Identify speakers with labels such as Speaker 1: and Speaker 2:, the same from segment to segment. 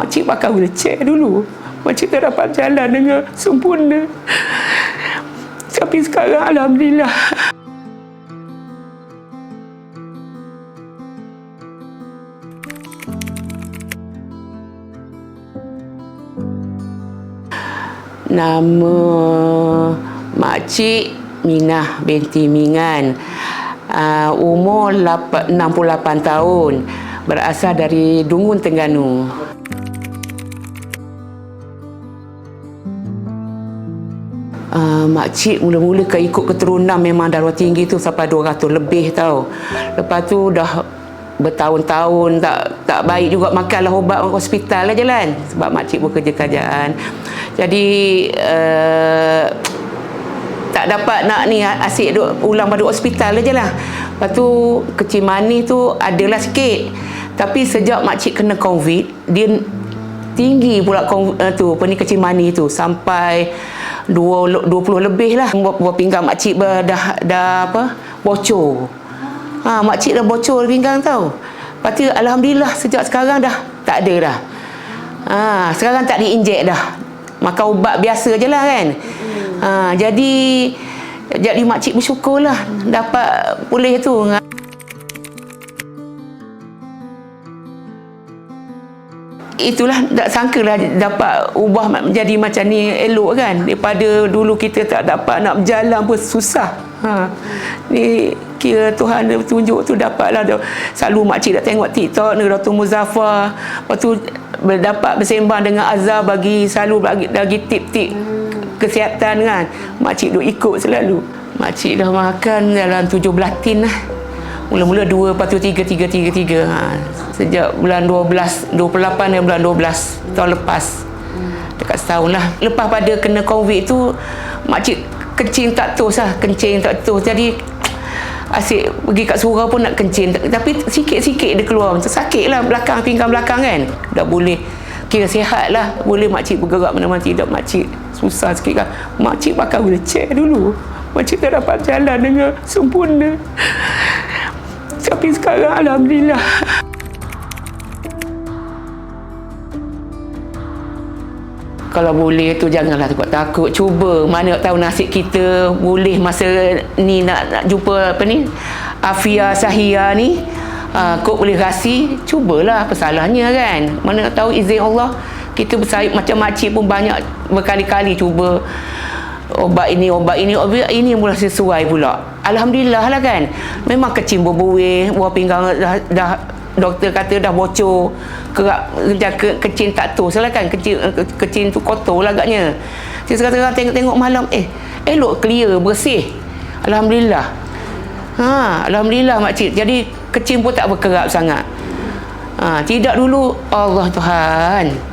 Speaker 1: makcik pakai wheelchair dulu. Makcik tak dapat jalan dengan sempurna. Tapi sekarang Alhamdulillah. Nama makcik Minah binti Mingan. Uh, umur lapa- 68 tahun. Berasal dari Dungun Tengganu. Makcik mula-mula ke ikut keturunan memang darah tinggi tu sampai 200 lebih tau. Lepas tu dah bertahun-tahun tak tak baik juga makanlah ubat hospital lah jalan sebab makcik bekerja kerjaan. Jadi uh, tak dapat nak ni asyik duk ulang pada hospital aja lah. Lepas tu kecil manis tu adalah sikit. Tapi sejak makcik kena covid dia tinggi pula uh, tu apa ni kecil manis tu. Sampai 20 lebih lah. Buah, pinggang makcik ber, dah dah apa bocor. Ha makcik dah bocor pinggang tau. Lepas tu alhamdulillah sejak sekarang dah tak ada dah. Ha sekarang tak diinjek dah. Makan ubat biasa je lah kan. Ha jadi jadi makcik bersyukurlah dapat pulih tu itulah tak sangka lah dapat ubah menjadi macam ni elok kan. Daripada dulu kita tak dapat nak berjalan pun susah. Ha. ni kira Tuhan dia tunjuk tu dapatlah selalu makcik dah tengok TikTok ni. Muzaffar. Lepas tu dapat bersembang dengan Azhar bagi selalu bagi, bagi tip-tip kesihatan kan. Makcik duk ikut selalu. Makcik dah makan dalam 17 tin lah Mula-mula dua, lepas tu tiga, tiga, tiga, tiga. Ha. Sejak bulan 12, 28 dan bulan 12 tahun lepas. Dekat setahun lah. Lepas pada kena COVID tu, makcik kencing tak tos lah. Kencing tak tos. Jadi, asyik pergi kat surau pun nak kencing. Tapi sikit-sikit dia keluar. Macam sakit lah belakang, pinggang belakang kan. Dah boleh kira sihat lah. Boleh makcik bergerak mana-mana tidak. Makcik susah sikit kan. Makcik pakai wheelchair dulu. Makcik tak dapat jalan dengan sempurna. Sekarang Alhamdulillah. Kalau boleh tu janganlah takut takut. Cuba mana tahu nasib kita boleh masa ni nak, nak jumpa apa ni? Afia Sahia ni uh, kok boleh rasi? Cubalah apa salahnya kan? Mana tahu izin Allah kita bersaing macam makcik pun banyak berkali-kali cuba obat ini obat ini obat ini mula sesuai pula. Alhamdulillah lah kan. Memang kecil berbuih buah pinggang dah, dah doktor kata dah bocor kerak ke, kecil tak tu salah kan. Kecil kecil tu kotor lah agaknya. Saya sekarang tengok-tengok malam eh elok clear bersih. Alhamdulillah. Ha alhamdulillah makcik jadi kecil pun tak berkerap sangat. Ha tidak dulu Allah Tuhan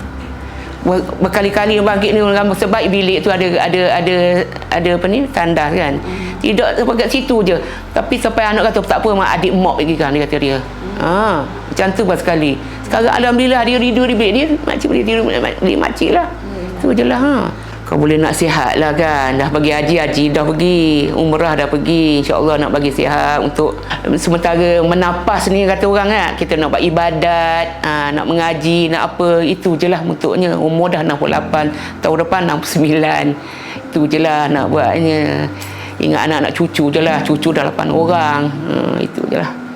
Speaker 1: berkali-kali bangkit ni orang sebab bilik tu ada ada ada ada apa ni tandas kan hmm. tidak sampai kat situ je tapi sampai anak kata tak apa mak adik mop lagi kan dia kata dia hmm. ha macam tu pas sekali sekarang alhamdulillah dia tidur di bilik dia makcik boleh tidur di makcik lah hmm. tu je lah ha kau boleh nak sihat lah kan. Dah bagi haji haji dah pergi. Umrah dah pergi. Insyaallah nak bagi sihat untuk sementara menapas ni kata orang kan. Kita nak buat ibadat ha, nak mengaji nak apa. Itu je lah untuknya umur dah 68 tahun depan 69 itu je lah nak buatnya. Ingat anak-anak cucu je lah. Cucu dah 8 orang. Ha, itu je lah